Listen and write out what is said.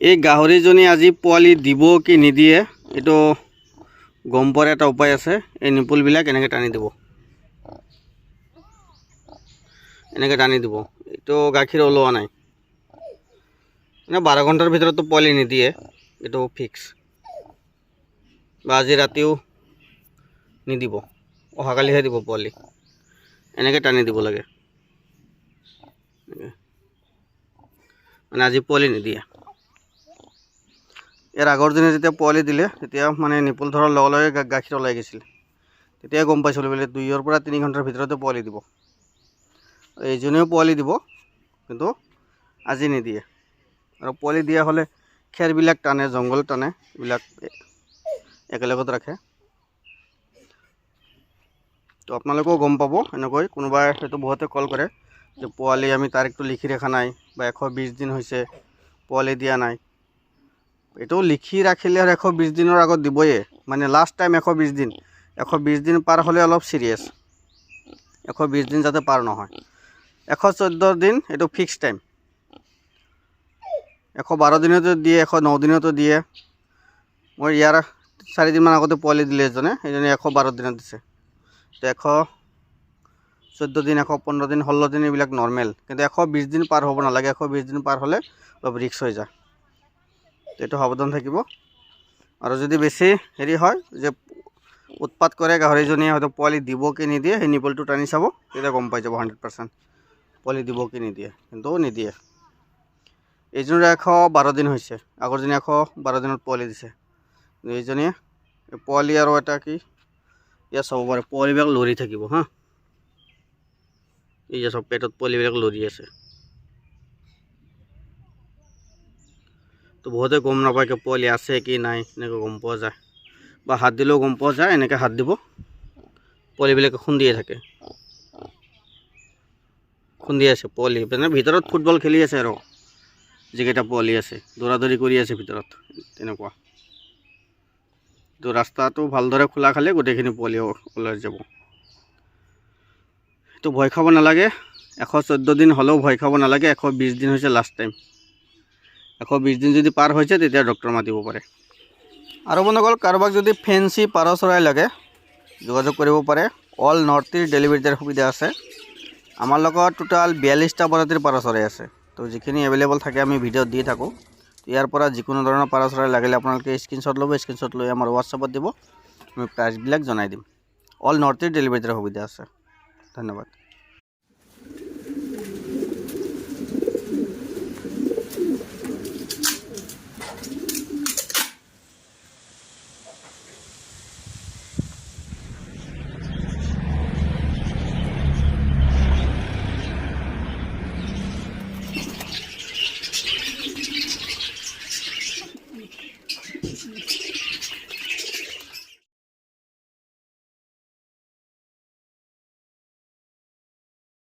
এই গাহৰিজনী আজি পোৱালি দিব কি নিদিয়ে, এইটো গম পোৱাৰ এটা উপায় আছে, এই নিপুলবিলাক এনেকৈ টানি দিব। এনেকৈ টানি দিব। এইটো গাখীৰ ওলোৱা নাই। এনে বাৰ ঘণ্টাৰ ভিতৰততো পোৱালি নিদিয়ে, এইটো ফিক্স বা আজি ৰাতিও নিদিব, অহাকালিহে দিব পোৱালি। এনেকৈ টানি দিব লাগে। মানে আজি পোৱালি নিদিয়ে। ইয়াৰ আগৰ দিনে যেতিয়া পোৱালি দিলে তেতিয়া মানে নিপুল ধৰাৰ লগে লগে গাখীৰ ওলাই গৈছিল। তেতিয়াই গম পাইছিলোঁ বোলে দুইৰ পৰা তিনি ঘণ্টাৰ ভিতৰতে পোৱালি দিব। এইজনেও পোৱালি দিব কিন্তু আজি নিদিয়ে। আৰু পোৱালি দিয়া হ'লে খেৰবিলাক টানে জংঘল টানে এইবিলাক একেলগত ৰাখে। তো আপোনালোকেও গম পাব এনেকৈ কোনোবাই হয়তো বহুতে কল কৰে যে পোৱালি আমি তাৰিখটো লিখি ৰখা নাই বা এশ বিছ দিন হৈছে পোৱালি দিয়া নাই। এইটো লিখি ৰাখিলে এশ বিছ দিনৰ আগত দিবয়ে। মানে লাষ্ট টাইম এশ বিছ দিন। এশ বিছ দিন পাৰ হ'লে অলপ চিৰিয়াছ এশ বিছ দিন যাতে পাৰ নহয়। এশ চৈধ্য দিন, এইটো ফিক্স টাইম এশ বাৰ দিনতো দিয়ে এশ ন দিনতো দিয়ে। মই ইয়াৰ চাৰিদিনমান আগতে পোৱালি দিলে এজনে সেইজনে এশ বাৰ দিনত দিছে। তো এশ চৈধ্য দিন এশ পোন্ধৰ দিন, ষোল্ল দিন এইবিলাক নৰ্মেল কিন্তু এশ বিছ দিন পাৰ হ'ব নালাগে। এশ বিছ দিন পাৰ হ'লে অলপ ৰিক্স হৈ যায়। তো এইটো সাৱধান থাকিব। আৰু যদি বেছি হেৰি হয়, যে উৎপাত কৰে গাহৰিজনীয়ে হয়তো পোৱালি দিব কি নিদিয়ে, সেই নিপলটো টানি চাব, তেতিয়া গম পাই যাব হাণ্ড্ৰেড পাৰ্চেণ্ট পোৱালি দিব কি নিদিয়ে, কিন্তু নিদিয়ে। এইজনীৰ এশ বাৰ দিন হৈছে আগৰজনী এশ বাৰ দিনত পোৱালি দিছে। এইজনীয়ে, এই পোৱালি আৰু এটা কি, ইয়াত চাব পাৰে, পোৱালিবিলাক লৰি থাকিব হা। এই যে চব পেটত পোৱালিবিলাক লৰি আছে। তো বহুতে গম নাপায় পোৱালি আছে কি নাই, এনেকৈ গম পোৱা যায়। বা হাত দিলেও গম পোৱা যায়, এনেকৈ হাত দিব। পোৱালিবিলাকে খুন্দিয়ে থাকে। খুন্দি আছে পোৱালি। মানে ভিতৰত ফুটবল খেলি আছে আৰু। যিকেইটা পোৱালি আছে দৌৰা দৌৰি কৰি আছে ভিতৰত, তেনেকুৱা। তো ৰাস্তাটো ভালদৰে খোলা খালে গোটেইখিনি পোৱালি ওলাই যাব। সেইটো ভয় খাব নালাগে। এশ চৈধ্য দিন হ'লেও ভয় খাব নালাগে। এশ বিছ দিন হৈছে লাষ্ট টাইম এশ বিছ দিন যদি পাৰ হৈছে, তেতিয়া ডক্টৰ মাতিব পাৰে। আৰু বন্ধুসকল, কাৰোবাক যদি ফেঞ্চি পাৰ চৰাই লাগে, যোগাযোগ কৰিব পাৰে। অল নৰ্থ ইষ্ট ডেলিভাৰী দিয়াৰ সুবিধা আছে। আমাৰ লগত টোটেল বিয়াল্লিছটা প্ৰজাতিৰ পাৰ চৰাই আছে। তো যিখিনি এভেইলেবল থাকে, আমি ভিডিঅ'ত দি থাকোঁ। ইয়াৰ পৰা যিকোনো ধৰণৰ পাৰ চৰাই লাগিলে আপোনালোকে স্ক্ৰীনশ্বট ল'ব। স্ক্ৰীনশ্বট লৈ আমাৰ হোৱাটছআপত দিব। আমি প্ৰাইচবিলাক জনাই দিম। অল নৰ্থ ইষ্ট ডেলিভাৰী দিয়াৰ সুবিধা আছে। ধন্যবাদ।